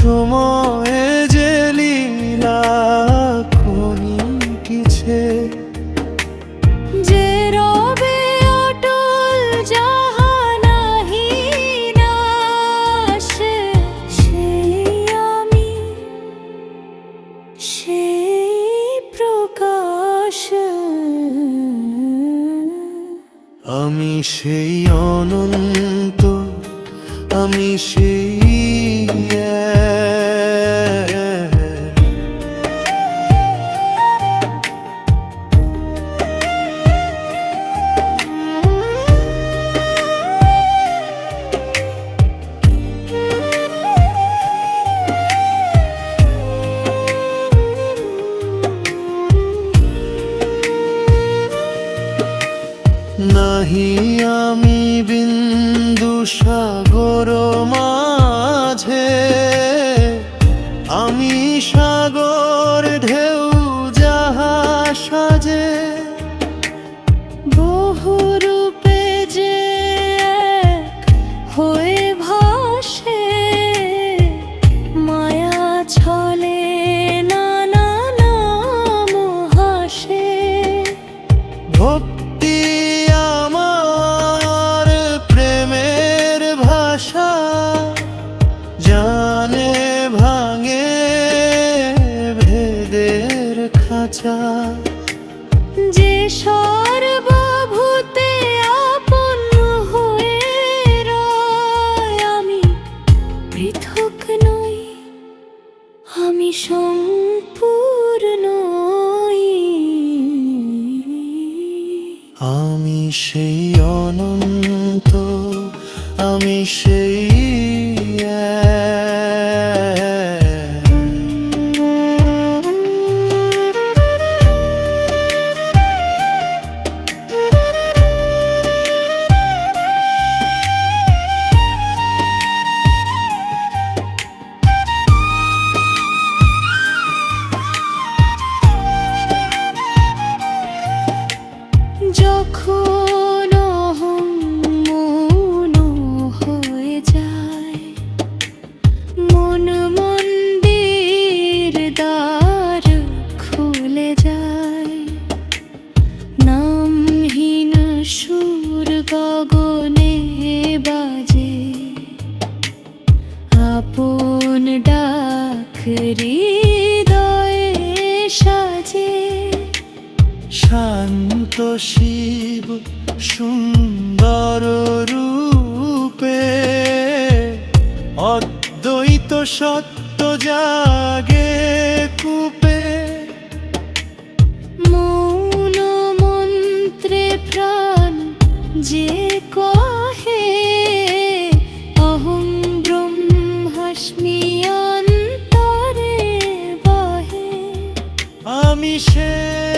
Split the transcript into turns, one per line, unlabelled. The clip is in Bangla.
সময়ে যে লীলা কিছে।
যে রবে অটল যাহা নাহি নাশে, সেই আমি সেই প্রকাশ।
আমি সেই অনন্ত আমি সেই নাহি আমি বিন্দু সাগর মাঝে আমি সাগর খাঁচা
যে সর্বভূতে আপন হয়ে আমি পৃথক নই, আমি সম্পূর্ণ
আমি সেই অনন্ত, আমি সেই
বাজে। আপন সাজে।
শান্ত শিব সুন্দর রূপে অদ্বৈত সত্য জাগে কূপে
যে কহে অহং ব্রহ্মাস্মি অন্তরে বহে। আমি সে